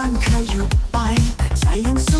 อนขยุบไปใจยังสู้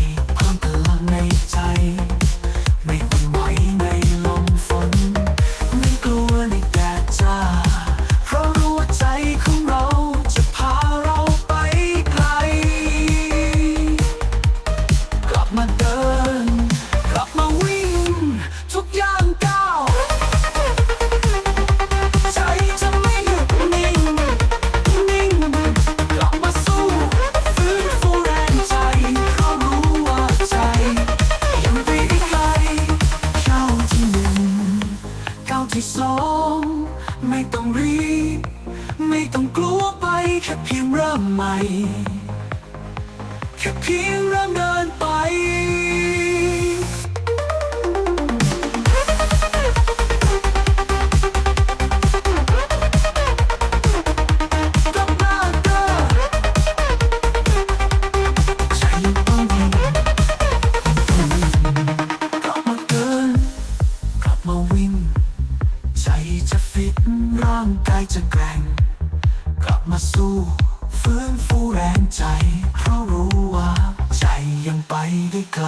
ที่สอง ไม่ต้องรีบ ไม่ต้องกลัวไปแค่เพียงเริ่มใหม่ แค่เพียง กายจะแกร่ง กลับมาสู้ฟื้นฟูแรงใจ เพราะรู้ว่าใจยังไปได้ไกล